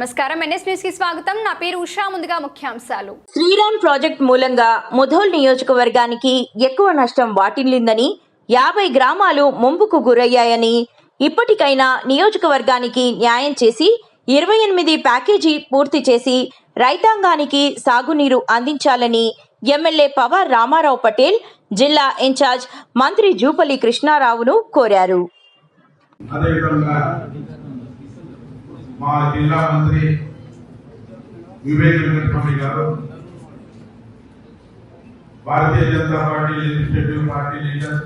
నమస్కారం. ఎన్ఎస్ న్యూస్కి స్వాగతం. నా పేరు ఉషా. ముందుగా ముఖ్యాంశాలు. శ్రీరామ్ ప్రాజెక్ట్ మూలంగా ముధోల్ నియోజకవర్గానికి ఎక్కువ నష్టం వాటిల్లిందని యాభై గ్రామాలు ముంపుకు గురయ్యాయని ఇప్పటికైనా నియోజకవర్గానికి న్యాయం చేసి ఇరవై ఎనిమిది ప్యాకేజీ పూర్తి చేసి రైతాంగానికి సాగునీరు అందించాలని ఎమ్మెల్యే పవార్ రామారావు పటేల్ జిల్లా ఇన్ఛార్జ్ మంత్రి జూపల్లి కృష్ణారావును కోరారు. అదేవిధంగా మా జిల్లా మంత్రి Vivek Venkataswamy garu Bharatiya Janata party legislative party leader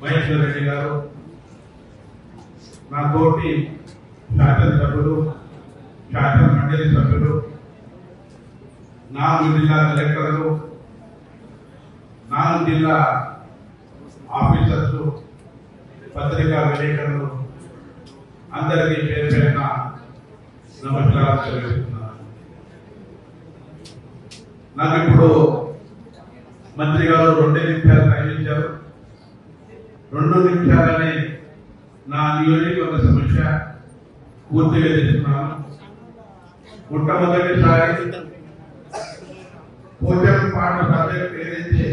Maheshwar Reddy garu నా తోటి శాసనసభ్యులు శాసన మండలి సభ్యులు నాలుగు జిల్లా కలెక్టర్లు నాలుగు జిల్లా ఆఫీసర్లు పత్రికా విలేకరులు అందరికీ పేరు పేరున నమస్కారం తెలియజేస్తున్నాను. నాకు ఇప్పుడు మంత్రి గారు రెండే నిమిషాలు టైం రెండు నిమిషాలని నా నియోజకవర్గ సమస్య పూర్తిగా చేస్తున్నాను. మొట్టమొదటిసారి పోచం పాట సబ్జెక్ట్ ఏదైతే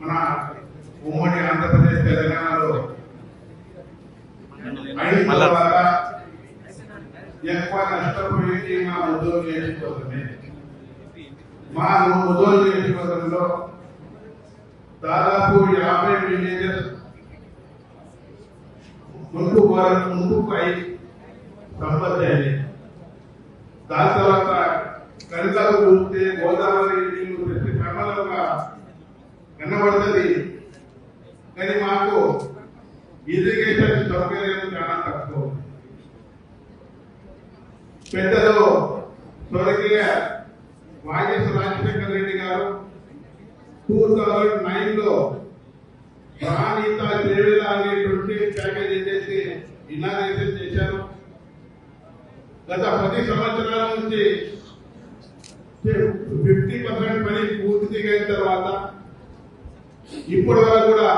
మన ఉమ్మడి ఆంధ్రప్రదేశ్ తెలంగాణలో అయిన తర్వాత ఎక్కువ నష్టపోయింది మా ముద్దోలు నియోజకవర్గమే మా ముద్దోలు నియోజకవర్గంలో దాదాపు యాభై విలేజెస్ ముందు వరకు ముందుకు అయి సంపత్తి అయింది దాని తర్వాత కనితలు చూస్తే గోదావరి నీళ్ళు ప్రతి క్రమంగా కనబడుతుంది. కానీ మాకు ఇరిగేషన్ సౌకర్యం చాలా తక్కువ. పెద్దలు స్వర్గీయ వైఎస్ రాజశేఖర రెడ్డి గారు టూ థౌజండ్ నైన్లో ప్రాణిత చేవేల అనేటువంటి ప్యాకేజీ చేసి ఇనాగ్రేషన్ చేశారు. గత పది సంవత్సరాల నుంచి ఫిఫ్టీ పర్సెంట్ పని పూర్తి అయిన తర్వాత ఇప్పటి వరకు కూడా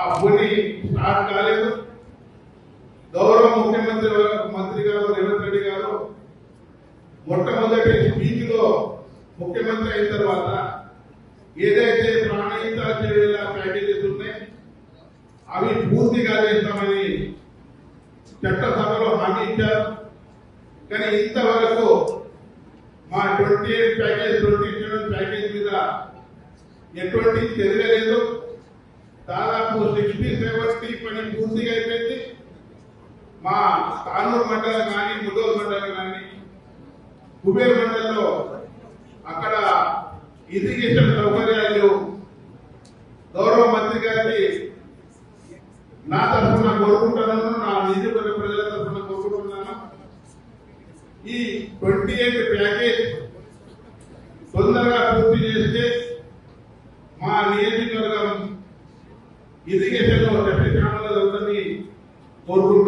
ఆ పని స్టార్ట్ కాలేదు. గౌరవ ముఖ్యమంత్రి మంత్రి గారు రేవంత్ రెడ్డి గారు మొట్టమొదటి స్పీచ్లో ముఖ్యమంత్రి అయిన తర్వాత ఏదైతే ప్రాణహిత చర్యల ప్యాకేజెస్ ఉన్నాయి అవి పూర్తిగా చేస్తామని చట్టసభలో హామీ ఇచ్చారు. కానీ ఇంతవరకు మా twenty eight package twenty seven package మీద ఎటువంటి చర్య లేదు. దాదాపు సిక్స్టీ సెవెంటీ పని పూర్తిగా అయిపోయింది. మా తానూరు మండలం కానీ ముదోల్ మండలం కానీ కుబేర్ మండలంలో అక్కడ ఇరిగేషన్ సౌకర్యాలు గౌరవ మంత్రి గారి నా తరఫున కోరుకుంటున్నాను. నా నియోజకవర్గ ప్రజల తరఫున కోరుకుంటున్నాను. ఈ ట్వంటీ ఎయిట్ ప్యాకేజ్ తొందరగా పూర్తి చేస్తే మా నియోజకవర్గం ఇరిగేషన్లో కోరుకుంటున్నాను